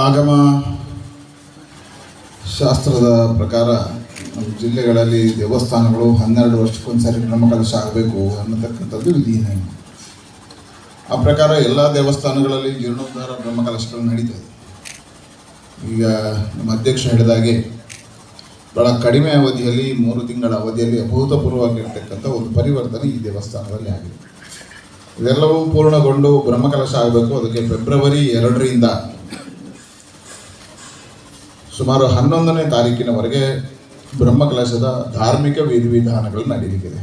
ಆಗಮ ಶಾಸ್ತ್ರದ ಪ್ರಕಾರ ನಮ್ಮ ಜಿಲ್ಲೆಗಳಲ್ಲಿ ದೇವಸ್ಥಾನಗಳು ಹನ್ನೆರಡು ವರ್ಷಕ್ಕೊಂದ್ಸರಿ ಬ್ರಹ್ಮಕಲಶ ಆಗಬೇಕು ಅನ್ನತಕ್ಕಂಥದ್ದು ವಿಧಿನೇ ಆ ಪ್ರಕಾರ ಎಲ್ಲ ದೇವಸ್ಥಾನಗಳಲ್ಲಿ ಜೀರ್ಣೋದ್ಧಾರ ಬ್ರಹ್ಮಕಲಶಗಳು ನಡೀತದೆ ಈಗ ನಮ್ಮ ಅಧ್ಯಕ್ಷ ಹೇಳಿದಾಗೆ ಬಹಳ ಕಡಿಮೆ ಅವಧಿಯಲ್ಲಿ, ಮೂರು ತಿಂಗಳ ಅವಧಿಯಲ್ಲಿ ಅಭೂತಪೂರ್ವವಾಗಿರ್ತಕ್ಕಂಥ ಒಂದು ಪರಿವರ್ತನೆ ಈ ದೇವಸ್ಥಾನದಲ್ಲಿ ಆಗಿದೆ. ಇದೆಲ್ಲವೂ ಪೂರ್ಣಗೊಂಡು ಬ್ರಹ್ಮಕಲಶ ಆಗಬೇಕು. ಅದಕ್ಕೆ ಫೆಬ್ರವರಿ ಎರಡರಿಂದ ಸುಮಾರು ಹನ್ನೊಂದನೇ ತಾರೀಕಿನವರೆಗೆ ಬ್ರಹ್ಮಕಲಶದ ಧಾರ್ಮಿಕ ವಿಧಿವಿಧಾನಗಳು ನಡೀಲಿಕ್ಕಿದೆ.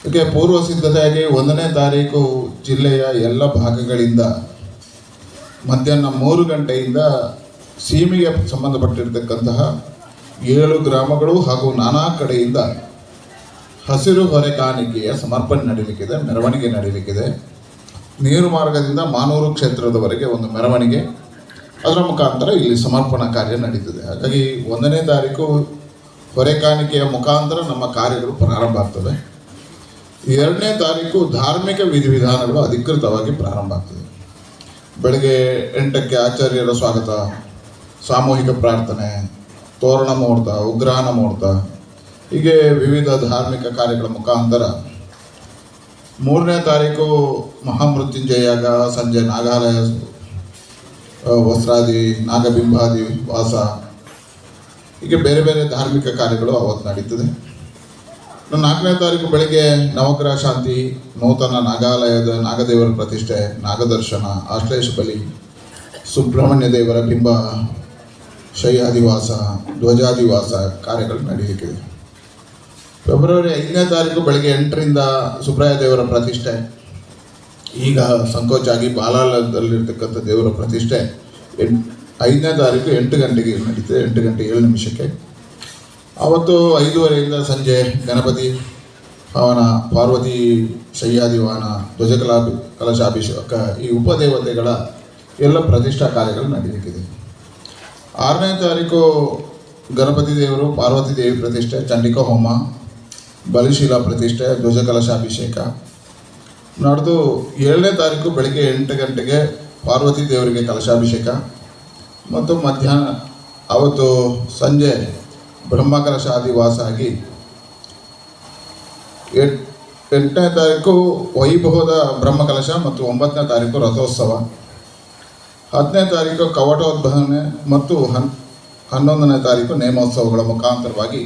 ಅದಕ್ಕೆ ಪೂರ್ವ ಸಿದ್ಧತೆಯಾಗಿ ಒಂದನೇ ತಾರೀಕು ಜಿಲ್ಲೆಯ ಎಲ್ಲ ಭಾಗಗಳಿಂದ ಮಧ್ಯಾಹ್ನ ಮೂರು ಗಂಟೆಯಿಂದ ಸೀಮೆಗೆ ಸಂಬಂಧಪಟ್ಟಿರ್ತಕ್ಕಂತಹ ಏಳು ಗ್ರಾಮಗಳು ಹಾಗೂ ನಾನಾ ಕಡೆಯಿಂದ ಹಸಿರು ಹೊರೆ ಕಾಣಿಕೆಯ ಸಮರ್ಪಣೆ ನಡೀಲಿಕ್ಕಿದೆ, ಮೆರವಣಿಗೆ ನಡೀಲಿಕ್ಕಿದೆ. ನೀರು ಮಾರ್ಗದಿಂದ ಮಾನೂರು ಕ್ಷೇತ್ರದವರೆಗೆ ಒಂದು ಮೆರವಣಿಗೆ ಅದರ ಮುಖಾಂತರ ಇಲ್ಲಿ ಸಮರ್ಪಣಾ ಕಾರ್ಯ ನಡೀತದೆ. ಹಾಗಾಗಿ ಒಂದನೇ ತಾರೀಕು ಹೊರೆ ಕಾಣಿಕೆಯ ಮುಖಾಂತರ ನಮ್ಮ ಕಾರ್ಯಗಳು ಪ್ರಾರಂಭ ಆಗ್ತವೆ. ಎರಡನೇ ತಾರೀಕು ಧಾರ್ಮಿಕ ವಿಧಿವಿಧಾನಗಳು ಅಧಿಕೃತವಾಗಿ ಪ್ರಾರಂಭ ಆಗ್ತದೆ. ಬೆಳಗ್ಗೆ ಎಂಟಕ್ಕೆ ಆಚಾರ್ಯರ ಸ್ವಾಗತ, ಸಾಮೂಹಿಕ ಪ್ರಾರ್ಥನೆ, ತೋರಣ ಮುಹೂರ್ತ ಉಗ್ರಾಣ ಮುಹೂರ್ತ, ಹೀಗೆ ವಿವಿಧ ಧಾರ್ಮಿಕ ಕಾರ್ಯಗಳ ಮುಖಾಂತರ ಮೂರನೇ ತಾರೀಕು ಮಹಾಮೃತ್ಯುಂಜಯ ಯಾಗ, ಸಂಜೆ ನಾಗಾಲಯ ವಸ್ತ್ರಾದಿ, ನಾಗಬಿಂಬಾದಿ ವಾಸ, ಹೀಗೆ ಬೇರೆ ಬೇರೆ ಧಾರ್ಮಿಕ ಕಾರ್ಯಗಳು ಅವತ್ತು ನಡೀತದೆ. ನಾಲ್ಕನೇ ತಾರೀಕು ಬೆಳಿಗ್ಗೆ ನವಗ್ರಹ ಶಾಂತಿ, ನೂತನ ನಾಗಾಲಯದ ನಾಗದೇವರ ಪ್ರತಿಷ್ಠೆ, ನಾಗದರ್ಶನ, ಆಶ್ಲೇಷ ಬಲಿ, ಸುಬ್ರಹ್ಮಣ್ಯ ದೇವರ ಬಿಂಬ ಶಯ್ಯಾದಿವಾಸ ಧ್ವಜಾದಿವಾಸ ಕಾರ್ಯಗಳು ನಡೆಯಲಿಕ್ಕಿದೆ ಫೆಬ್ರವರಿ ಐದನೇ ತಾರೀಕು ಬೆಳಗ್ಗೆ ಎಂಟರಿಂದ ಸುಬ್ರಾಯ ದೇವರ ಪ್ರತಿಷ್ಠೆ ಈಗ ಸಂಕೋಚ ಆಗಿ ಬಾಲಾಲದಲ್ಲಿರ್ತಕ್ಕಂಥ ದೇವರ ಪ್ರತಿಷ್ಠೆ ಎಂಟ್ ಐದನೇ ತಾರೀಕು ಎಂಟು ಗಂಟೆಗೆ ನಡೀತದೆ, ಎಂಟು ಗಂಟೆ ಏಳು ನಿಮಿಷಕ್ಕೆ. ಅವತ್ತು ಐದೂವರೆಯಿಂದ ಸಂಜೆ ಗಣಪತಿ ಅವನ ಪಾರ್ವತಿ ಶಯ್ಯಾದಿವಾನ ಧ್ವಜಕಲಾ ಕಲಶಾಭಿಷೇಕ ಈ ಉಪದೇವತೆಗಳ ಎಲ್ಲ ಪ್ರತಿಷ್ಠಾ ಕಾರ್ಯಗಳು ನಡೀಲಿಕ್ಕಿದೆ. ಆರನೇ ತಾರೀಕು ಗಣಪತಿ ದೇವರು, ಪಾರ್ವತಿ ದೇವಿ ಪ್ರತಿಷ್ಠೆ, ಚಂಡಿಕಾ ಹೋಮ, ಬಲಿಶೀಲ ಪ್ರತಿಷ್ಠೆ ಧ್ವಜ ಕಲಶಾಭಿಷೇಕ ನಡೆದು ಏಳನೇ ತಾರೀಕು ಬೆಳಗ್ಗೆ ಎಂಟು ಗಂಟೆಗೆ ಪಾರ್ವತಿ ದೇವರಿಗೆ ಕಲಶಾಭಿಷೇಕ. ಮತ್ತು ಮಧ್ಯಾಹ್ನ, ಅವತ್ತು ಸಂಜೆ ಬ್ರಹ್ಮಕಲಶ ಆದಿವಾಸ ಆಗಿ ಎಂಟ್, ಎಂಟನೇ ತಾರೀಕು ವೈಭವದ ಬ್ರಹ್ಮಕಲಶ ಮತ್ತು ಒಂಬತ್ತನೇ ತಾರೀಕು ರಥೋತ್ಸವ. ಹತ್ತನೇ ತಾರೀಕು ಕವಟೋದ್ಭವನೆ ಮತ್ತು ಹನ್, ಹನ್ನೊಂದನೇ ತಾರೀಕು ನೇಮೋತ್ಸವಗಳ ಮುಖಾಂತರವಾಗಿ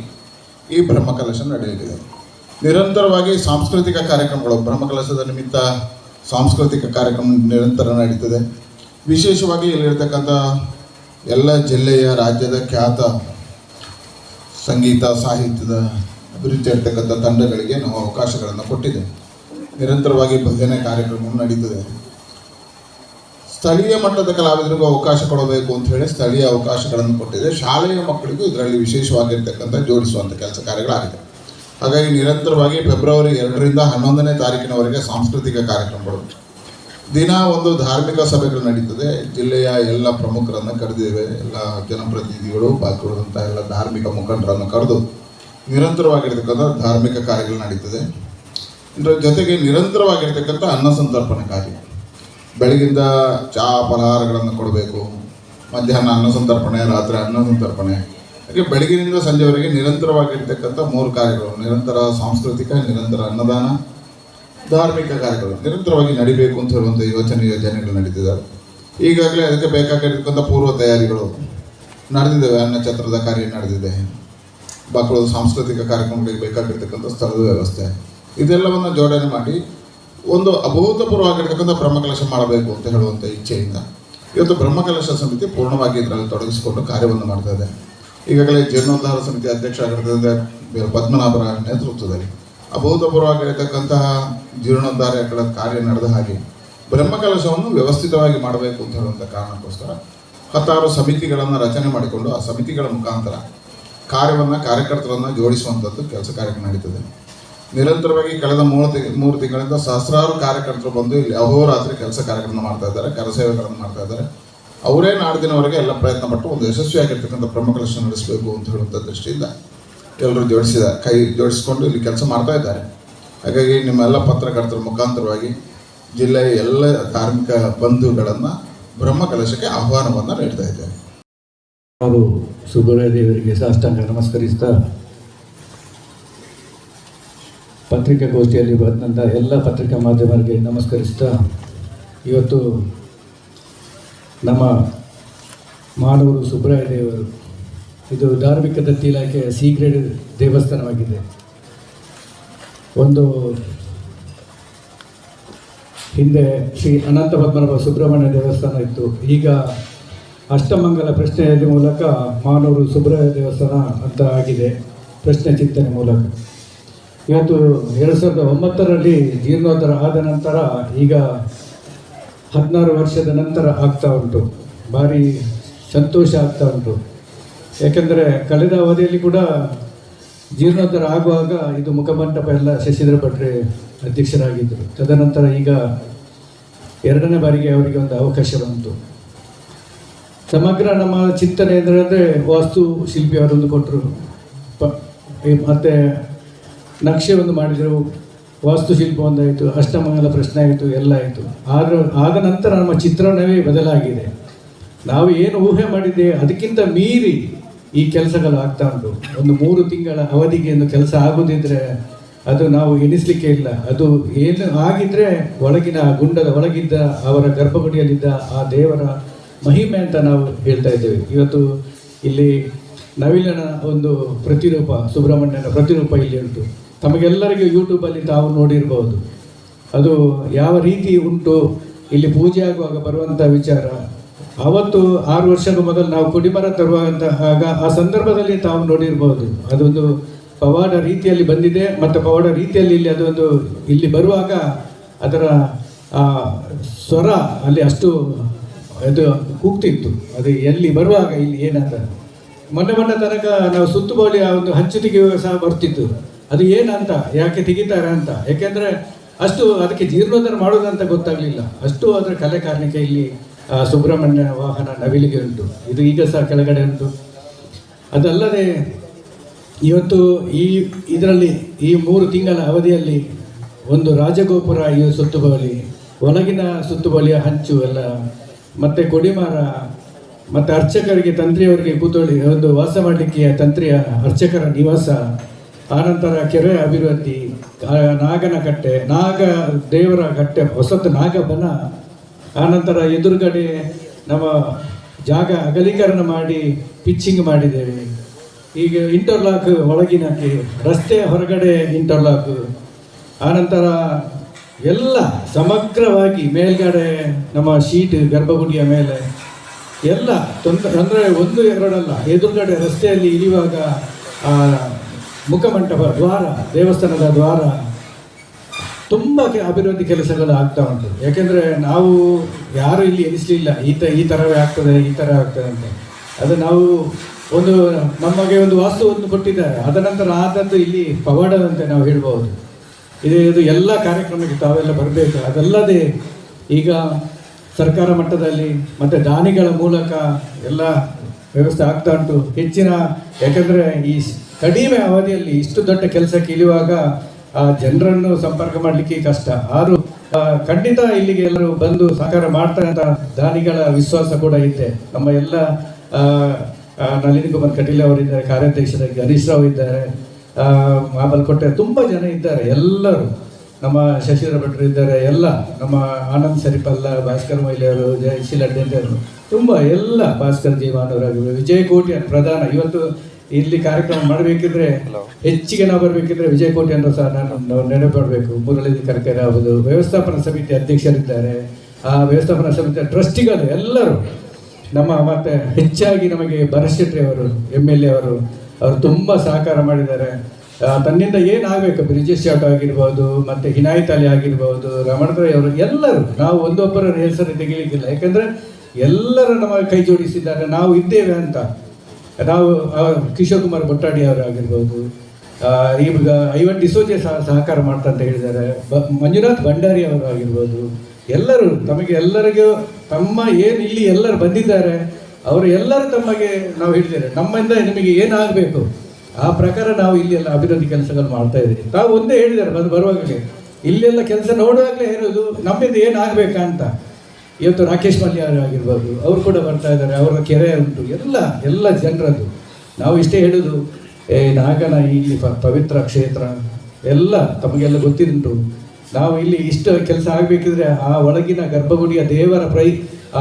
ಈ ಬ್ರಹ್ಮಕಲಶ ನಡೆಯಲಿದೆ. ನಿರಂತರವಾಗಿ ಸಾಂಸ್ಕೃತಿಕ ಕಾರ್ಯಕ್ರಮಗಳು, ಬ್ರಹ್ಮಕಲಶದ ನಿಮಿತ್ತ ಸಾಂಸ್ಕೃತಿಕ ಕಾರ್ಯಕ್ರಮ ನಿರಂತರ ನಡೀತದೆ. ವಿಶೇಷವಾಗಿ ಇಲ್ಲಿರ್ತಕ್ಕಂಥ ಎಲ್ಲ ಜಿಲ್ಲೆಯ, ರಾಜ್ಯದ ಖ್ಯಾತ ಸಂಗೀತ, ಸಾಹಿತ್ಯದ ಅಭಿವೃದ್ಧಿ ಇರ್ತಕ್ಕಂಥ ತಂಡಗಳಿಗೆ ನಾವು ಅವಕಾಶಗಳನ್ನು ಕೊಟ್ಟಿದೆ ನಿರಂತರವಾಗಿ ಭಜನೆ ಕಾರ್ಯಕ್ರಮ ನಡೀತದೆ. ಸ್ಥಳೀಯ ಮಟ್ಟದ ಕಲಾವಿದರಿಗೂ ಅವಕಾಶ ಕೊಡಬೇಕು ಅಂತ ಹೇಳಿ ಸ್ಥಳೀಯ ಅವಕಾಶಗಳನ್ನು ಕೊಟ್ಟಿದೆ. ಶಾಲೆಯ ಮಕ್ಕಳಿಗೂ ಇದರಲ್ಲಿ ವಿಶೇಷವಾಗಿರ್ತಕ್ಕಂಥ ಜೋಡಿಸುವಂಥ ಕೆಲಸ ಕಾರ್ಯಗಳಾಗಿದೆ ಹಾಗಾಗಿ ನಿರಂತರವಾಗಿ ಫೆಬ್ರವರಿ ಎರಡರಿಂದ ಹನ್ನೊಂದನೇ ತಾರೀಕಿನವರೆಗೆ ಸಾಂಸ್ಕೃತಿಕ ಕಾರ್ಯಕ್ರಮಗಳು. ದಿನ ಒಂದು ಧಾರ್ಮಿಕ ಸಭೆಗಳು ನಡೀತದೆ. ಜಿಲ್ಲೆಯ ಎಲ್ಲ ಪ್ರಮುಖರನ್ನು ಕರೆದಿದ್ದೇವೆ ಎಲ್ಲ ಜನಪ್ರತಿನಿಧಿಗಳು ಪಾಲ್ಗೊಳ್ಳುವಂಥ ಎಲ್ಲ ಧಾರ್ಮಿಕ ಮುಖಂಡರನ್ನು ಕರೆದು ನಿರಂತರವಾಗಿರ್ತಕ್ಕಂಥ ಧಾರ್ಮಿಕ ಕಾರ್ಯಗಳು ನಡೀತದೆ. ಇದರ ಜೊತೆಗೆ ನಿರಂತರವಾಗಿರ್ತಕ್ಕಂಥ ಅನ್ನ ಸಂತರ್ಪಣೆ ಕಾರ್ಯ. ಬೆಳಗಿಂದ ಚಹಾ ಫಲಹಾರಗಳನ್ನು ಕೊಡಬೇಕು. ಮಧ್ಯಾಹ್ನ ಅನ್ನ ಸಂತರ್ಪಣೆ, ರಾತ್ರಿ ಅನ್ನ ಸಂತರ್ಪಣೆ. ಹಾಗೆ ಬೆಳಗಿನಿಂದ ಸಂಜೆವರೆಗೆ ನಿರಂತರವಾಗಿರ್ತಕ್ಕಂಥ ಮೂರು ಕಾರ್ಯಗಳು. ನಿರಂತರ ಸಾಂಸ್ಕೃತಿಕ, ನಿರಂತರ ಅನ್ನದಾನ, ಧಾರ್ಮಿಕ ಕಾರ್ಯಗಳು. ನಿರಂತರವಾಗಿ ನಡಿಬೇಕು ಅಂತ ಹೇಳುವಂಥ ಯೋಚನೆ, ಯೋಜನೆಗಳು ನಡೀತಿದ್ದಾವೆ. ಈಗಾಗಲೇ ಅದಕ್ಕೆ ಬೇಕಾಗಿರ್ತಕ್ಕಂಥ ಪೂರ್ವ ತಯಾರಿಗಳು ನಡೆದಿದ್ದಾವೆ. ಅನ್ನಛತ್ರದ ಕಾರ್ಯ ನಡೆದಿದೆ. ಮಕ್ಕಳು ಸಾಂಸ್ಕೃತಿಕ ಕಾರ್ಯಕ್ರಮಗಳಿಗೆ ಬೇಕಾಗಿರ್ತಕ್ಕಂಥ ಸ್ಥಳದ ವ್ಯವಸ್ಥೆ. ಇದೆಲ್ಲವನ್ನು ಜೋಡಣೆ ಮಾಡಿ ಒಂದು ಅಭೂತಪೂರ್ವವಾಗಿರ್ತಕ್ಕಂಥ ಬ್ರಹ್ಮಕಲಶ ಮಾಡಬೇಕು ಅಂತ ಹೇಳುವಂಥ ಇಚ್ಛೆಯಿಂದ ಇವತ್ತು ಬ್ರಹ್ಮಕಲಶ ಸಮಿತಿ ಪೂರ್ಣವಾಗಿ ಇದರಲ್ಲಿ ತೊಡಗಿಸಿಕೊಂಡು ಕಾರ್ಯವನ್ನು ಮಾಡ್ತಾ ಇದೆ. ಈಗಾಗಲೇ ಜೀರ್ಣೋದ್ಧಾರ ಸಮಿತಿ ಅಧ್ಯಕ್ಷ ಆಗಿರ್ತದೆ ಪದ್ಮನಾಭರ ನೇತೃತ್ವದಲ್ಲಿ ಅಭೂತಪೂರ್ವವಾಗಿರ್ತಕ್ಕಂತಹ ಜೀರ್ಣೋದ್ಧಾರಗಳ ಕಾರ್ಯ ನಡೆದ ಹಾಗೆ ಬ್ರಹ್ಮಕಲಶವನ್ನು ವ್ಯವಸ್ಥಿತವಾಗಿ ಮಾಡಬೇಕು ಅಂತ ಹೇಳುವಂಥ ಕಾರಣಕ್ಕೋಸ್ಕರ ಹತ್ತಾರು ಸಮಿತಿಗಳನ್ನು ರಚನೆ ಮಾಡಿಕೊಂಡು ಆ ಸಮಿತಿಗಳ ಮುಖಾಂತರ ಕಾರ್ಯವನ್ನು, ಕಾರ್ಯಕರ್ತರನ್ನು ಜೋಡಿಸುವಂಥದ್ದು ಕೆಲಸ ಕಾರ್ಯಕ್ರಮ ನಡೀತದೆ. ನಿರಂತರವಾಗಿ ಕಳೆದ ಮೂರು ತಿಂಗ್, ಮೂರು ತಿಂಗಳಿಂದ ಸಹಸ್ರಾರು ಕಾರ್ಯಕರ್ತರು ಬಂದು ಇಲ್ಲಿ ಅಹೋರಾತ್ರಿ ಕೆಲಸ ಕಾರ್ಯಕ್ರಮ ಮಾಡ್ತಾ ಇದ್ದಾರೆ ಕರಸೇವೆಗಳನ್ನು ಮಾಡ್ತಾ ಇದ್ದಾರೆ. ಅವರೇ ನಾಡ್ದಿನವರೆಗೆ ಎಲ್ಲ ಪ್ರಯತ್ನ ಪಟ್ಟು ಒಂದು ಯಶಸ್ವಿಯಾಗಿರ್ತಕ್ಕಂಥ ಪ್ರಮುಖ ನಡೆಸಬೇಕು ಅಂತ ಹೇಳುವಂಥ ದೃಷ್ಟಿಯಿಂದ ಎಲ್ಲರೂ ಜೋಡಿಸಿದ ಕೈ ಜೋಡಿಸ್ಕೊಂಡು ಇಲ್ಲಿ ಕೆಲಸ ಮಾಡ್ತಾ ಇದ್ದಾರೆ. ಹಾಗಾಗಿ ನಿಮ್ಮೆಲ್ಲ ಪತ್ರಕರ್ತರ ಮುಖಾಂತರವಾಗಿ ಜಿಲ್ಲೆಯ ಎಲ್ಲ ಧಾರ್ಮಿಕ ಬಂಧುಗಳನ್ನು ಬ್ರಹ್ಮ ಕಲಶಕ್ಕೆ ಆಹ್ವಾನವನ್ನು ನೀಡ್ತಾ ಇದ್ದೇವೆ ನಾವು ಸುಬ್ಬರಾಯ ದೇವರಿಗೆ ಸಾಷ್ಟಾಂಗ ನಮಸ್ಕರಿಸ್ತಾ ಪತ್ರಿಕಾಗೋಷ್ಠಿಯಲ್ಲಿ ಬಂದಂಥ ಎಲ್ಲ ಪತ್ರಿಕಾ ಮಾಧ್ಯಮರಿಗೆ ನಮಸ್ಕರಿಸ್ತಾ ಇವತ್ತು ನಮ್ಮ ಮಾನವರು ಸುಬ್ರಾಯ ದೇವರು ಇದು ಧಾರ್ಮಿಕ ದತ್ತಿ ಇಲಾಖೆಯ ಸಿ ಗ್ರೇಡ್ ದೇವಸ್ಥಾನವಾಗಿದೆ. ಒಂದು ಹಿಂದೆ ಶ್ರೀ ಅನಂತ ಪದ್ಮನಾಭ ಸುಬ್ರಹ್ಮಣ್ಯ ದೇವಸ್ಥಾನ ಇತ್ತು. ಈಗ ಅಷ್ಟಮಂಗಲ ಪ್ರಶ್ನೆಯ ಮೂಲಕ ಮಾನೂರು ಸುಬ್ರಹ್ಮಣ್ಯ ದೇವಸ್ಥಾನ ಅಂತ ಆಗಿದೆ. ಪ್ರಶ್ನೆ ಚಿಂತನೆ ಮೂಲಕ. ಇವತ್ತು ಎರಡು ಸಾವಿರದ ಒಂಬತ್ತರಲ್ಲಿ ಜೀರ್ಣೋದ್ಧಾರ ಆದ ನಂತರ ಈಗ ಹದಿನಾರು ವರ್ಷದ ನಂತರ ಆಗ್ತಾ ಉಂಟು. ಭಾರಿ ಸಂತೋಷ ಆಗ್ತಾ ಉಂಟು. ಯಾಕೆಂದರೆ ಕಳೆದ ಅವಧಿಯಲ್ಲಿ ಕೂಡ ಜೀರ್ಣೋದ್ಧಾರ ಆಗುವಾಗ ಇದು ಮುಖಮಂಟಪ ಎಲ್ಲ ಶಶಿಧರ ಭಟ್ರೆ ಅಧ್ಯಕ್ಷರಾಗಿದ್ದರು. ತದನಂತರ ಈಗ ಎರಡನೇ ಬಾರಿಗೆ ಅವರಿಗೆ ಒಂದು ಅವಕಾಶ ಬಂತು. ಸಮಗ್ರ ನಮ್ಮ ಚಿಂತನೆ ಅಂದರೆ ವಾಸ್ತು ಶಿಲ್ಪಿ ಅವರೊಂದು ಕೊಟ್ಟರು. ಮತ್ತು ನಕ್ಷೆ ಒಂದು ಮಾಡಿದರು. ವಾಸ್ತುಶಿಲ್ಪ ಒಂದಾಯಿತು ಅಷ್ಟಮಂಗಲ ಪ್ರಶ್ನೆ ಆಯಿತು, ಎಲ್ಲ ಆಯಿತು. ಆದರೂ, ಆದ ನಂತರ ನಮ್ಮ ಚಿತ್ರಣವೇ ಬದಲಾಗಿದೆ. ನಾವು ಏನು ಊಹೆ ಮಾಡಿದ್ದೆ ಅದಕ್ಕಿಂತ ಮೀರಿ ಈ ಕೆಲಸಗಳು ಆಗ್ತಾ ಉಂಟು. ಒಂದು ಮೂರು ತಿಂಗಳ ಅವಧಿಗೆ ಒಂದು ಕೆಲಸ ಆಗೋದಿದ್ರೆ ಅದು ನಾವು ಎಣಿಸ್ಲಿಕ್ಕೆ ಇಲ್ಲ. ಅದು ಏನು ಆಗಿದ್ರೆ ಒಳಗಿನ ಗುಂಡದ ಒಳಗಿದ್ದ, ಅವರ ಗರ್ಭಗುಡಿಯಲ್ಲಿದ್ದ ಆ ದೇವರ ಮಹಿಮೆ ಅಂತ ನಾವು ಹೇಳ್ತಾ ಇದ್ದೇವೆ. ಇವತ್ತು ಇಲ್ಲಿ ನವಿಲನ ಒಂದು ಪ್ರತಿರೂಪ, ಸುಬ್ರಹ್ಮಣ್ಯನ ಪ್ರತಿರೂಪ ಇಲ್ಲಿ ಉಂಟು. ತಮಗೆಲ್ಲರಿಗೂ ಯೂಟ್ಯೂಬಲ್ಲಿ ತಾವು ನೋಡಿರಬಹುದು ಅದು ಯಾವ ರೀತಿ ಉಂಟು, ಇಲ್ಲಿ ಪೂಜೆ ಆಗುವಾಗ ಬರುವಂಥ ವಿಚಾರ. ಅವತ್ತು ಆರು ವರ್ಷದ ಮೊದಲು ನಾವು ಕುಡಿಮರ ತರುವಂತಹ ಆಗ ಆ ಸಂದರ್ಭದಲ್ಲಿ ತಾವು ನೋಡಿರಬಹುದು ಅದೊಂದು ಪವಾಡ ರೀತಿಯಲ್ಲಿ ಬಂದಿದೆ, ಮತ್ತು ಪವಾಡ ರೀತಿಯಲ್ಲಿ ಇಲ್ಲಿ ಅದೊಂದು ಇಲ್ಲಿ ಬರುವಾಗ ಅದರ ಸ್ವರ ಅಲ್ಲಿ ಅಷ್ಟು ಅದು ಕೂಗ್ತಿತ್ತು. ಅದು ಎಲ್ಲಿ ಬರುವಾಗ, ಇಲ್ಲಿ ಏನಂತ ಮೊನ್ನೆ ಮೊನ್ನೆ ತನಕ ನಾವು ಸುತ್ತುಬೋಳಿ ಆ ಒಂದು ಹಂಚುತಿಗೆ ಸಹ ಬರ್ತಿತ್ತು. ಅದು ಏನಂತ, ಯಾಕೆ ತೆಗಿತಾರೆ ಅಂತ? ಯಾಕೆಂದ್ರೆ ಅಷ್ಟು ಅದಕ್ಕೆ ಜೀರ್ಣೋದ್ಧಾರ ಮಾಡೋದಂತ ಗೊತ್ತಾಗ್ಲಿಲ್ಲ. ಅಷ್ಟು ಅದರ ಕಲೆ ಕಾರಣಕ್ಕೆ ಇಲ್ಲಿ ಸುಬ್ರಹ್ಮಣ್ಯ ವಾಹನ ನವಿಲಿಗೆ ಉಂಟು. ಇದು ಈಗ ಸಹ ಕೆಳಗಡೆ ಉಂಟು. ಅದಲ್ಲದೆ ಇವತ್ತು ಈ, ಇದರಲ್ಲಿ ಈ ಮೂರು ತಿಂಗಳ ಅವಧಿಯಲ್ಲಿ ಒಂದು ರಾಜಗೋಪುರ ಈ ಸುತ್ತುಬಲಿ ಒಳಗಿನ ಸುತ್ತುಬಲಿಯ ಹಂಚು ಎಲ್ಲ, ಮತ್ತೆ ಕೊಡಿಮಾರ, ಮತ್ತೆ ಅರ್ಚಕರಿಗೆ, ತಂತ್ರಿಯವರಿಗೆ ಕೂತೊಳ್ಳಿ ಒಂದು ವಾಸ ಮಾಡಲಿಕ್ಕೆ ತಂತ್ರಿಯ ಅರ್ಚಕರ ನಿವಾಸ ಆನಂತರ ಕೆರೆ ಅಭಿವೃದ್ಧಿ ನಾಗನ ಕಟ್ಟೆ ನಾಗ ದೇವರ ಕಟ್ಟೆ, ಹೊಸತು ನಾಗಬನ, ಆನಂತರ ಎದುರುಗಡೆ ನಮ್ಮ ಜಾಗ ಅಗಲೀಕರಣ ಮಾಡಿ ಪಿಚ್ಚಿಂಗ್ ಮಾಡಿದ್ದೇವೆ. ಈಗ ಇಂಟರ್ಲಾಕ್ ಒಳಗಿನಕ್ಕೆ, ರಸ್ತೆ ಹೊರಗಡೆ ಇಂಟರ್ಲಾಕ್ ಆನಂತರ ಎಲ್ಲ ಸಮಗ್ರವಾಗಿ ಮೇಲ್ಗಡೆ ನಮ್ಮ ಶೀಟ್ ಗರ್ಭಗುಡಿಯ ಮೇಲೆ ಎಲ್ಲ ತೊಂದರೆ, ಅಂದರೆ ಒಂದು, ಎರಡಲ್ಲ, ಎದುರುಗಡೆ ರಸ್ತೆಯಲ್ಲಿ ಇಳಿಯುವಾಗ ಮುಖಮಂಟಪ, ದ್ವಾರ, ದೇವಸ್ಥಾನದ ದ್ವಾರ ತುಂಬ ಅಭಿವೃದ್ಧಿ ಕೆಲಸಗಳು ಆಗ್ತಾ ಉಂಟು. ಯಾಕೆಂದರೆ ನಾವು ಯಾರು ಇಲ್ಲಿ ಎನಿಸಲಿಲ್ಲ ಈ ತ ಈ ಥರವೇ ಆಗ್ತದೆ, ಈ ಥರ ಆಗ್ತದೆ ಅಂತ. ಅದು ನಾವು ಒಂದು ನಮಗೆ ಒಂದು ವಾಸ್ತುವನ್ನು ಕೊಟ್ಟಿದ್ದಾರೆ. ಅದ ನಂತರ ಆದದ್ದು ಇಲ್ಲಿ ಪವಾಡದಂತೆ ನಾವು ಹೇಳ್ಬೋದು. ಇದು ಇದು ಎಲ್ಲ ಕಾರ್ಯಕ್ರಮಕ್ಕೆ ತಾವೆಲ್ಲ ಬರಬೇಕು. ಅದಲ್ಲದೆ ಈಗ ಸರ್ಕಾರ ಮಟ್ಟದಲ್ಲಿ ಮತ್ತು ದಾನಿಗಳ ಮೂಲಕ ಎಲ್ಲ ವ್ಯವಸ್ಥೆ ಆಗ್ತಾ ಉಂಟು. ಹೆಚ್ಚಿನ ಯಾಕಂದರೆ ಈ ಕಡಿಮೆ ಅವಧಿಯಲ್ಲಿ ಇಷ್ಟು ದೊಡ್ಡ ಕೆಲಸಕ್ಕೆ ಇಳಿಯುವಾಗ, ಆ ಜನರನ್ನು ಸಂಪರ್ಕ ಮಾಡಲಿಕ್ಕೆ ಕಷ್ಟ. ಆದರೂ ಖಂಡಿತ ಇಲ್ಲಿಗೆ ಎಲ್ಲರೂ ಬಂದು ಸಹಕಾರ ಮಾಡ್ತಾರೆ ಅಂತ ದಾನಿಗಳ ವಿಶ್ವಾಸ ಕೂಡ ಇದೆ. ನಮ್ಮ ಎಲ್ಲ ನಳಿನ್ ಕುಮಾರ್ ಕಟೀಲ್ ಅವರಿದ್ದಾರೆ, ಕಾರ್ಯಾಧ್ಯಕ್ಷರಾಗಿ ಗಣೇಶ್ ರಾವ್ ಇದ್ದಾರೆ ಮಾಬಲ್ಕೋಟೆ ತುಂಬ ಜನ ಇದ್ದಾರೆ, ಎಲ್ಲರೂ. ನಮ್ಮ ಶಶಿಧರ ಭಟ್ರು ಇದ್ದಾರೆ ಎಲ್ಲ ನಮ್ಮ ಆನಂದ್ ಸರಿಪಲ್ಲ ಭಾಸ್ಕರ್ ಮೈಲಿಯವರು ಜಯಶೀಲ ಅಡ್ಡೆಂಟರು ತುಂಬ ಎಲ್ಲ ಭಾಸ್ಕರ್ ಜೀವಾನವರಾಗಿರ್ಬೋದು ವಿಜಯ್ ಕೋಟಿ ಪ್ರಧಾನ. ಇವತ್ತು ಇಲ್ಲಿ ಕಾರ್ಯಕ್ರಮ ಮಾಡಬೇಕಿದ್ರೆ ಹೆಚ್ಚಿಗೆ ನಾವು ಬರಬೇಕಿದ್ರೆ ವಿಜಯ್ ಕೋಟಿ ಅನ್ನೋ ಸಹ ನಾನು ನಾವು ನೆನಪಡಬೇಕು ಮುರಳಿ ಕರ್ಕರೆ ಅವರು ವ್ಯವಸ್ಥಾಪನಾ ಸಮಿತಿ ಅಧ್ಯಕ್ಷರಿದ್ದಾರೆ. ಆ ವ್ಯವಸ್ಥಾಪನಾ ಸಮಿತಿಯ ಟ್ರಸ್ಟಿಗಳು ಎಲ್ಲರೂ ನಮ್ಮ ಮತ್ತೆ ಹೆಚ್ಚಾಗಿ ನಮಗೆ ಭರಶೆಟ್ಟಿ ಅವರು ಎಂ ಎಲ್ ಎ ಅವರು ಅವರು ತುಂಬ ಸಹಕಾರ ಮಾಡಿದ್ದಾರೆ. ತನ್ನಿಂದ ಏನಾಗಬೇಕು? ಬ್ರಿಜೇಶ್ ಚಾಟ್ ಆಗಿರ್ಬೋದು, ಮತ್ತು ಹಿನಾಯಿತಾಲಿ ಆಗಿರ್ಬೋದು ಅವರು ಎಲ್ಲರೂ, ನಾವು ಒಂದೊಬ್ಬರ ಹೆಸರು ತೆಗಿಲಿಕ್ಕಿಲ್ಲ. ಯಾಕಂದ್ರೆ ಎಲ್ಲರೂ ನಮ್ಮ ಕೈ ಜೋಡಿಸಿದ್ದಾರೆ. ನಾವು ಇದ್ದೇವೆ ಅಂತ. ನಾವು ಕಿಶೋರ್ ಕುಮಾರ್ ಬೊಟ್ಟಾಡಿ ಅವರು ಆಗಿರ್ಬೋದು ಈಗ ಐವನ್ ಡಿಸೋಜೆ ಸಹ ಸಹಕಾರ ಮಾಡ್ತಾ ಅಂತ ಹೇಳಿದ್ದಾರೆ. ಬ, ಮಂಜುನಾಥ್ ಭಂಡಾರಿ ಅವರು ಆಗಿರ್ಬೋದು, ಎಲ್ಲರೂ, ತಮಗೆ ಎಲ್ಲರಿಗೂ ತಮ್ಮ ಏನು ಇಲ್ಲಿ ಎಲ್ಲರು ಬಂದಿದ್ದಾರೆ, ಅವರು ಎಲ್ಲರೂ ತಮಗೆ ನಾವು ಹೇಳಿದ್ದೇವೆ. ನಮ್ಮಿಂದ ನಿಮಗೆ ಏನಾಗಬೇಕು? ಆ ಪ್ರಕಾರ ನಾವು ಇಲ್ಲಿ ಎಲ್ಲ ಅಭಿವೃದ್ಧಿ ಕೆಲಸಗಳು ಮಾಡ್ತಾ ಇದ್ದೀವಿ. ತಾವು ಒಂದೇ ಹೇಳಿದ್ದಾರೆ, ಬಂದು ಬರುವಾಗಲೇ. ಇಲ್ಲೆಲ್ಲ ಕೆಲಸ ನೋಡುವಾಗಲೇ ಹೇಳೋದು, ನಮ್ಮಿಂದ ಅಂತ. ಇವತ್ತು ರಾಕೇಶ್ ಮಲ್ಯಾರ್ ಆಗಿರ್ಬೋದು, ಅವರು ಕೂಡ ಬರ್ತಾ ಇದ್ದಾರೆ, ಅವರ ಕೆರೆ ಉಂಟು, ಎಲ್ಲ ಎಲ್ಲ ಜನರದ್ದು. ನಾವು ಇಷ್ಟೇ ಹೇಳೋದು, ಏ, ನಾಗನ ಈ ಪವಿತ್ರ ಕ್ಷೇತ್ರ, ಎಲ್ಲ ತಮಗೆಲ್ಲ ಗೊತ್ತಿದ್ದುಂಟು. ನಾವು ಇಲ್ಲಿ ಇಷ್ಟು ಕೆಲಸ ಆಗಬೇಕಿದ್ರೆ ಆ ಒಳಗಿನ ಗರ್ಭಗುಡಿಯ ದೇವರ ಪ್ರೈ, ಆ,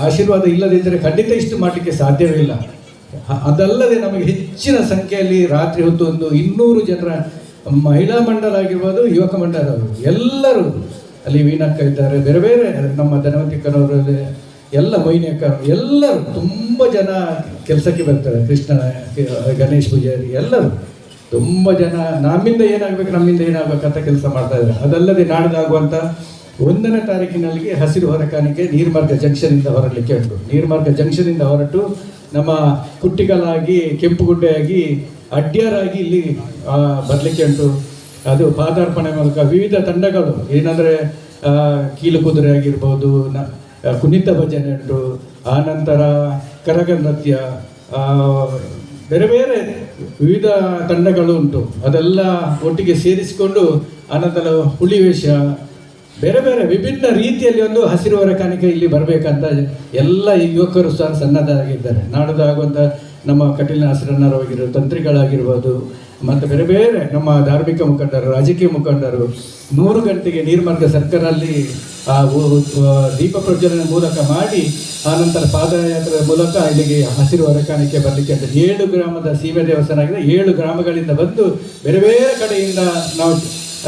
ಆಶೀರ್ವಾದ ಇಲ್ಲದಿದ್ದರೆ ಖಂಡಿತ ಇಷ್ಟು ಮಾಡಲಿಕ್ಕೆ ಸಾಧ್ಯವೇ ಇಲ್ಲ. ಅದಲ್ಲದೆ ನಮಗೆ ಹೆಚ್ಚಿನ ಸಂಖ್ಯೆಯಲ್ಲಿ ರಾತ್ರಿ ಹೊತ್ತು ಒಂದು ಇನ್ನೂರು ಜನರ ಮಹಿಳಾ ಮಂಡಲ ಆಗಿರ್ಬೋದು, ಯುವಕ ಮಂಡಲ ಎಲ್ಲರೂ ಅಲ್ಲಿ ವೀಣಕ್ಕ ಇದ್ದಾರೆ. ಬೇರೆ ಬೇರೆ ನಮ್ಮ ಧನವಂತಿಕನವರು ಎಲ್ಲ ಮೊಯ್ನಕ್ಕ ಎಲ್ಲರೂ ತುಂಬ ಜನ ಕೆಲಸಕ್ಕೆ ಬರ್ತಾರೆ. ಕೃಷ್ಣ ಗಣೇಶ್ ಪೂಜಾರಿ ಎಲ್ಲರೂ ತುಂಬ ಜನ, ನಮ್ಮಿಂದ ಏನಾಗಬೇಕು, ನಮ್ಮಿಂದ ಏನಾಗಬೇಕಂತ ಕೆಲಸ ಮಾಡ್ತಾ ಇದ್ದಾರೆ. ಅದಲ್ಲದೆ ನಾಡ್ದಾಗುವಂಥ ಒಂದನೇ ತಾರೀಕಿನಲ್ಲಿ ಹಸಿರು ಹೊರಕಾಣಿಕೆ ನೀರ್ಮಾರ್ಗ ಜಂಕ್ಷನಿಂದ ಹೊರಡಲಿಕ್ಕೆ ಉಂಟು. ನೀರ್ಮಾರ್ಗ ಜಂಕ್ಷನಿಂದ ಹೊರಟು ನಮ್ಮ ಕುಟ್ಟಿಗಲಾಗಿ ಕೆಂಪುಗುಡ್ಡೆಯಾಗಿ ಅಡ್ಡ್ಯರಾಗಿ ಇಲ್ಲಿ ಬರಲಿಕ್ಕೆ ಉಂಟು. ಅದು ಪಾದಾರ್ಪಣೆ ಮೂಲಕ ವಿವಿಧ ತಂಡಗಳು, ಏನಂದರೆ ಕೀಲು ಕುದುರೆ ಆಗಿರ್ಬೋದು, ನ ಕುಣಿತ ಭಜನೆ ಉಂಟು ಆನಂತರ ಕರಗ ನೃತ್ಯ ಬೇರೆ ಬೇರೆ ವಿವಿಧ ತಂಡಗಳು ಉಂಟು. ಅದೆಲ್ಲ ಒಟ್ಟಿಗೆ ಸೇರಿಸಿಕೊಂಡು ಆನಂತರ ಹುಲಿವೇಷ ಬೇರೆ ಬೇರೆ ವಿಭಿನ್ನ ರೀತಿಯಲ್ಲಿ ಒಂದು ಹಸಿರು ಹೊರಕಾಣಿಕೆ ಇಲ್ಲಿ ಬರಬೇಕಂತ ಎಲ್ಲ ಯುವಕರು ಸಹ ಸನ್ನದ್ಧರಾಗಿದ್ದಾರೆ. ನಾಡದ ಆಗುವಂಥ ನಮ್ಮ ಕಟೀಲಿನ ಹಸಿರನ್ನರವಾಗಿರೋ ತಂತ್ರಿಗಳಾಗಿರ್ಬೋದು, ಮತ್ತು ಬೇರೆ ಬೇರೆ ನಮ್ಮ ಧಾರ್ಮಿಕ ಮುಖಂಡರು, ರಾಜಕೀಯ ಮುಖಂಡರು, ನೂರು ಗಂಟೆಗೆ ನೀರ್ಮಾರ್ಗ ಸರ್ಕಲಲ್ಲಿ ಆ ದೀಪ ಪ್ರಜ್ವಲನೆ ಮೂಲಕ ಮಾಡಿ ಆನಂತರ ಪಾದಯಾತ್ರೆ ಮೂಲಕ ಇಲ್ಲಿಗೆ ಹಸಿರು ಹೊರಕಾಣಿಕೆ ಬರಲಿಕ್ಕೆ ಅಂತ ಏಳು ಗ್ರಾಮದ ಸೀಮೆ ದೇವಸ್ಥಾನ ಆಗಿದೆ. ಏಳು ಗ್ರಾಮಗಳಿಂದ ಬಂದು ಬೇರೆ ಬೇರೆ ಕಡೆಯಿಂದ ನಾವು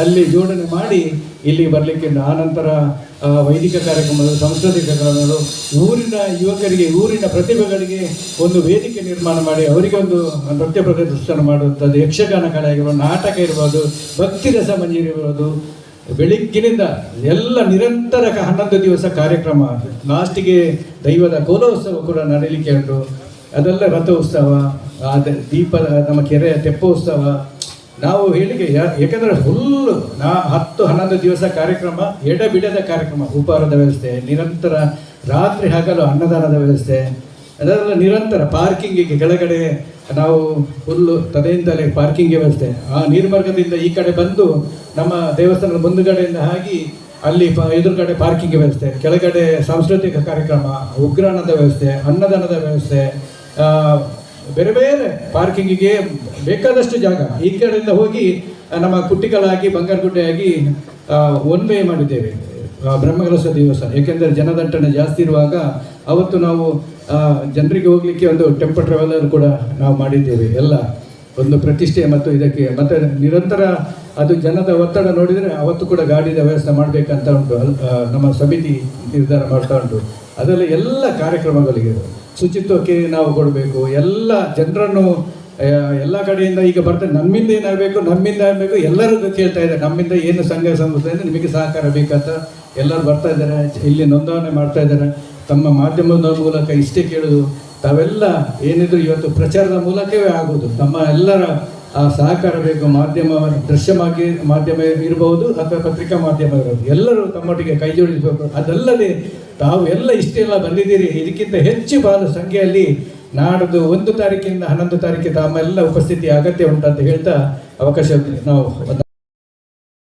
ಅಲ್ಲಿ ಜೋಡಣೆ ಮಾಡಿ ಇಲ್ಲಿ ಬರಲಿಕ್ಕೆ. ಆನಂತರ ವೈದಿಕ ಕಾರ್ಯಕ್ರಮಗಳು, ಸಾಂಸ್ಕೃತಿಕ ಕಾರ್ಯಕ್ರಮಗಳು, ಊರಿನ ಯುವಕರಿಗೆ, ಊರಿನ ಪ್ರತಿಭೆಗಳಿಗೆ ಒಂದು ವೇದಿಕೆ ನಿರ್ಮಾಣ ಮಾಡಿ ಅವರಿಗೆ ಒಂದು ನೃತ್ಯ ಪ್ರದರ್ಶನ ಮಾಡುವಂಥದ್ದು, ಯಕ್ಷಗಾನ ಕಲೆ ಆಗಿರ್ಬೋದು ನಾಟಕ ಇರ್ಬೋದು, ಭಕ್ತಿ ರಸ ಇರ್ಬೋದು ಬೆಳಿಗ್ಗಿನಿಂದ ಎಲ್ಲ ನಿರಂತರ ಹನ್ನೊಂದು ದಿವಸ ಕಾರ್ಯಕ್ರಮ ಲಾಸ್ಟಿಗೆ ದೈವದ ಕೋಲೋತ್ಸವ ಕೂಡ ನಡೀಲಿಕ್ಕೆ ಉಂಟು ಅದೆಲ್ಲ ರಥೋತ್ಸವ ಅದ ದೀಪ ನಮ್ಮ ಕೆರೆಯ ತೆಪ್ಪೋತ್ಸವ ನಾವು ಹೇಳಿಕೆ ಯಾಕಂದ್ರೆ ಫುಲ್ ನಾ ಹತ್ತು ಹನ್ನೊಂದು ದಿವಸ ಕಾರ್ಯಕ್ರಮ ಎಡಬಿಡದ ಕಾರ್ಯಕ್ರಮ, ಉಪಹಾರದ ವ್ಯವಸ್ಥೆ, ನಿರಂತರ ರಾತ್ರಿ ಹಗಲು ಅನ್ನದಾನದ ವ್ಯವಸ್ಥೆ ಅದರಲ್ಲ ನಿರಂತರ ಪಾರ್ಕಿಂಗಿಗೆ ಕೆಳಗಡೆ ನಾವು ಫುಲ್ಲು ತದೆಯಿಂದಲೇ ಪಾರ್ಕಿಂಗ್ ವ್ಯವಸ್ಥೆ. ಆ ನೀರ್ಮಾರ್ಗದಿಂದ ಈ ಕಡೆ ಬಂದು ನಮ್ಮ ದೇವಸ್ಥಾನದ ಮುಂದುಗಡೆಯಿಂದ ಹಾಕಿ ಅಲ್ಲಿ ಪ, ಎದುರುಗಡೆ ಪಾರ್ಕಿಂಗ್ ವ್ಯವಸ್ಥೆ, ಕೆಳಗಡೆ ಸಾಂಸ್ಕೃತಿಕ ಕಾರ್ಯಕ್ರಮ, ಉಗ್ರಾಣದ ವ್ಯವಸ್ಥೆ, ಅನ್ನದಾನದ ವ್ಯವಸ್ಥೆ ಬೇರೆ ಬೇರೆ ಪಾರ್ಕಿಂಗಿಗೆ ಬೇಕಾದಷ್ಟು ಜಾಗ. ಈ ಕಡೆಯಿಂದ ಹೋಗಿ ನಮ್ಮ ಕುಟ್ಟಿಗಳಾಗಿ, ಬಂಗಾರಗುಡ್ಡೆಯಾಗಿ ಒನ್ ವೇ ಮಾಡಿದ್ದೇವೆ. ಬ್ರಹ್ಮಕಲಸ ದಿವಸ ಏಕೆಂದರೆ ಜನದಟ್ಟಣೆ ಜಾಸ್ತಿ ಇರುವಾಗ ಅವತ್ತು ನಾವು ಜನರಿಗೆ ಹೋಗಲಿಕ್ಕೆ ಒಂದು ಟೆಂಪೋ ಟ್ರಾವೆಲರ್ ಕೂಡ ನಾವು ಮಾಡಿದ್ದೇವೆ. ಎಲ್ಲ ಒಂದು ಪ್ರತಿಷ್ಠೆ ಮತ್ತು ಇದಕ್ಕೆ, ಮತ್ತು ನಿರಂತರ ಅದು ಜನದ ಒತ್ತಡ ನೋಡಿದರೆ ಅವತ್ತು ಕೂಡ ಗಾಡಿದ ವ್ಯವಸ್ಥೆ ಮಾಡಬೇಕಂತ ಉಂಟು. ನಮ್ಮ ಸಮಿತಿ ನಿರ್ಧಾರ ಮಾಡ್ತಾ ಉಂಟು. ಅದರಲ್ಲಿ ಎಲ್ಲ ಕಾರ್ಯಕ್ರಮಗಳಿಗೆ ಶುಚಿತ್ವಕ್ಕೆ ನಾವು ಕೊಡಬೇಕು, ಎಲ್ಲ ಜನರನ್ನು ಎಲ್ಲ ಕಡೆಯಿಂದ ಈಗ ಬರ್ತಾರೆ ನಮ್ಮಿಂದ ಏನಾಗಬೇಕು, ನಮ್ಮಿಂದ ಆಗಬೇಕು ಎಲ್ಲರೂ ಕೇಳ್ತಾ ಇದ್ದಾರೆ. ನಮ್ಮಿಂದ ಏನು ಸಂಘ ಸಂಸ್ಥೆಯಿಂದ ನಿಮಗೆ ಸಹಕಾರ ಬೇಕಂತ ಎಲ್ಲರೂ ಬರ್ತಾ ಇದ್ದಾರೆ. ಇಲ್ಲಿ ನೋಂದಣಿ ಮಾಡ್ತಾ ಇದ್ದಾರೆ. ತಮ್ಮ ಮಾಧ್ಯಮದ ಮೂಲಕ ಇಷ್ಟೇ ಕೇಳೋದು. ತಾವೆಲ್ಲ ಏನಿದ್ರು ಇವತ್ತು ಪ್ರಚಾರದ ಮೂಲಕವೇ ಆಗೋದು. ತಮ್ಮ ಎಲ್ಲರ ಆ ಸಹಕಾರ ಬೇಕು, ಮಾಧ್ಯಮ ದೃಶ್ಯ ಮಾಗಿ ಮಾಧ್ಯಮ ಇರಬಹುದು ಅಥವಾ ಪತ್ರಿಕಾ ಮಾಧ್ಯಮ ಇರಬಹುದು. ಎಲ್ಲರೂ ತಮ್ಮೊಟ್ಟಿಗೆ ಕೈ ಜೋಡಿಸಬೇಕು. ಅದಲ್ಲದೆ ತಾವು ಎಲ್ಲ ಇಷ್ಟೆಲ್ಲ ಬಂದಿದ್ದೀರಿ. ಇದಕ್ಕಿಂತ ಹೆಚ್ಚು ಬಾಲ ಸಂಖ್ಯೆಯಲ್ಲಿ ನಾಡದು ಒಂದು ತಾರೀಕಿಂದ ಹನ್ನೊಂದು ತಾರೀಕಿಗೆ ತಮ್ಮೆಲ್ಲ ಉಪಸ್ಥಿತಿ ಅಗತ್ಯ ಉಂಟಂತ ಹೇಳ್ತಾ ಅವಕಾಶ ನಾವು